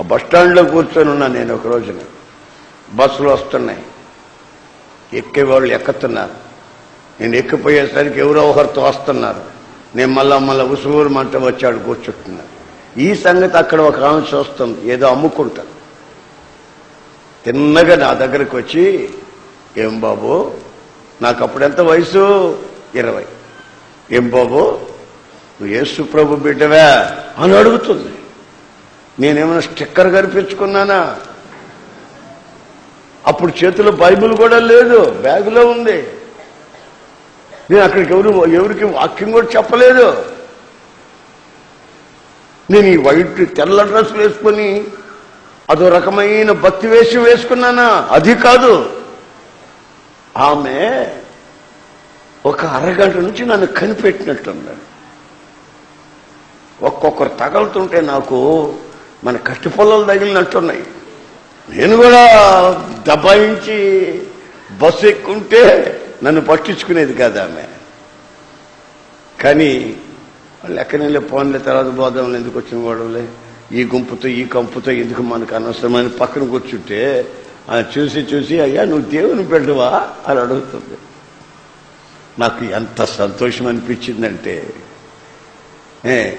ఆ బస్ స్టాండ్లో కూర్చొని ఉన్నా నేను ఒక రోజున. బస్సులు వస్తున్నాయి. ఎక్కేవాళ్ళు ఎక్కుతున్నారు. నేను ఎక్కిపోయేసరికి ఎవరో ఒకరితో వస్తున్నారు. నేను మళ్ళా మళ్ళా ఉసుగురు మంట వచ్చాడు కూర్చుంటున్నారు. ఈ సంగతి అక్కడ ఒక ఆమె చూస్తుంది. ఏదో అమ్ముకుంటాను తిన్నగా నా దగ్గరకు వచ్చి ఏం బాబు నాకు అప్పుడు ఎంత వయసు? ఇరవై. ఏం బాబు నువ్వు యేసు ప్రభు బిడ్డవా? అని అడుగుతుంది. నేనేమైనా స్టిక్కర్ కనిపించుకున్నానా? అప్పుడు చేతిలో బైబిల్ కూడా లేదు బ్యాగులో ఉంది. నేను అక్కడికి ఎవరు ఎవరికి వాక్యం కూడా చెప్పలేదు. నేను ఈ వైట్ తెల్ల డ్రెస్ వేసుకొని అదో రకమైన భక్తి వేషం వేసుకున్నానా? అది కాదు. ఆమె ఒక అరగంట నుంచి నన్ను కనిపెట్టినట్టున్నాడు ఒక్కొక్కరు తగలుతుంటే నాకు మన కట్టి పొలాలు తగిలినట్టున్నాయి. నేను కూడా దబాయించి బస్సు ఎక్కుంటే నన్ను పట్టించుకునేది కాదు ఆమె. కానీ వాళ్ళు ఎక్కడైనా పోన్లే తర్వాత బోధంలో ఎందుకు వచ్చిన గొడవలే? ఈ గుంపుతో ఈ కంపుతో ఎందుకు మనకు అనవసరమైన పక్కన కూర్చుంటే ఆయన చూసి చూసి అయ్యా నువ్వు దేవుని బిడ్డవా? అని అడుగుతుంది. నాకు ఎంత సంతోషం అనిపించిందంటే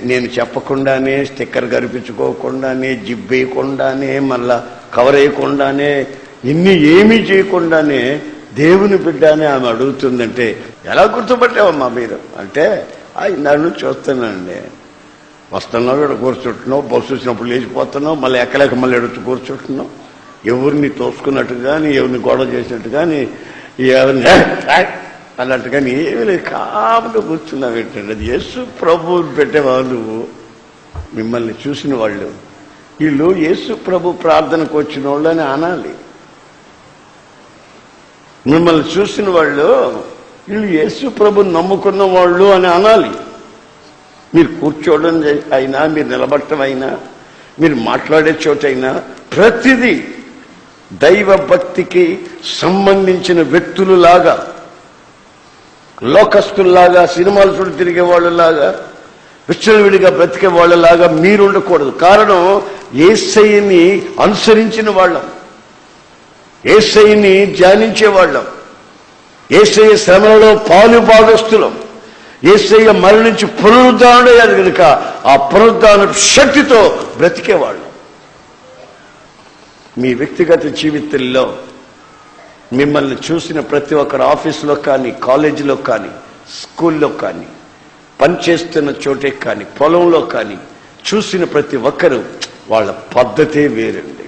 నేను చెప్పకుండానే స్టిక్కర్ కనిపించుకోకుండానే జిబ్బేయకుండానే మళ్ళా కవర్ వేయకుండానే ఇన్ని ఏమీ చేయకుండానే దేవుని బిడ్డనే ఆమె అడుగుతుందంటే ఎలా గుర్తుపట్టావమ్మా మీరు? అంటే "ఆ, నన్ను చూస్తున్నానండి. వస్తున్నావు ఇక్కడ కూర్చుంటున్నావు బస్సు వచ్చినప్పుడు లేచిపోతున్నావు మళ్ళీ ఎక్కలేక మళ్ళీ ఎడుచు కూర్చుంటున్నావు. ఎవరిని తోసుకున్నట్టు కానీ ఎవరిని గొడవ చేసినట్టు కానీ ఎవరిని అన్నట్టు కానీ ఏమి లేదు. కాముగా కూర్చున్నాం ఏంటంటే అది యేసు ప్రభు పెట్టేవాళ్ళు. మిమ్మల్ని చూసిన వాళ్ళు. వీళ్ళు యేసు ప్రభు ప్రార్థనకు వచ్చిన వాళ్ళు అని అనాలి. మిమ్మల్ని చూసిన వాళ్ళు వీళ్ళు యేసు ప్రభుని నమ్ముకున్న వాళ్ళు అని అనాలి. మీరు కూర్చోవడం అయినా మీరు నిలబడటం అయినా మీరు మాట్లాడే చోటైనా ప్రతిదీ దైవ భక్తికి సంబంధించిన వ్యక్తులు లాగా లోకస్తుల్లాగా సినిమాలు చూడు తిరిగే వాళ్ళలాగా విచ్చలవిడిగా బ్రతికే వాళ్ళలాగా మీరు ఉండకూడదు. కారణం ఏసైని అనుసరించిన వాళ్ళం. ఏసైని ధ్యానించే వాళ్ళం. ఏసయ్య శ్రమలలో పాలు భాగస్తులం ఏసయ్య మరణించి పునరుద్ధానుడయ్యాడు కనుక ఆ పునరుద్ధాన శక్తితో బ్రతికేవాళ్ళం మీ వ్యక్తిగత జీవితంలో మిమ్మల్ని చూసిన ప్రతి ఒక్కరు ఆఫీసులో కానీ కాలేజీలో కానీ స్కూల్లో కానీ పనిచేస్తున్న చోటే కానీ పొలంలో కానీ చూసిన ప్రతి ఒక్కరు వాళ్ళ పద్ధతే వేరండి.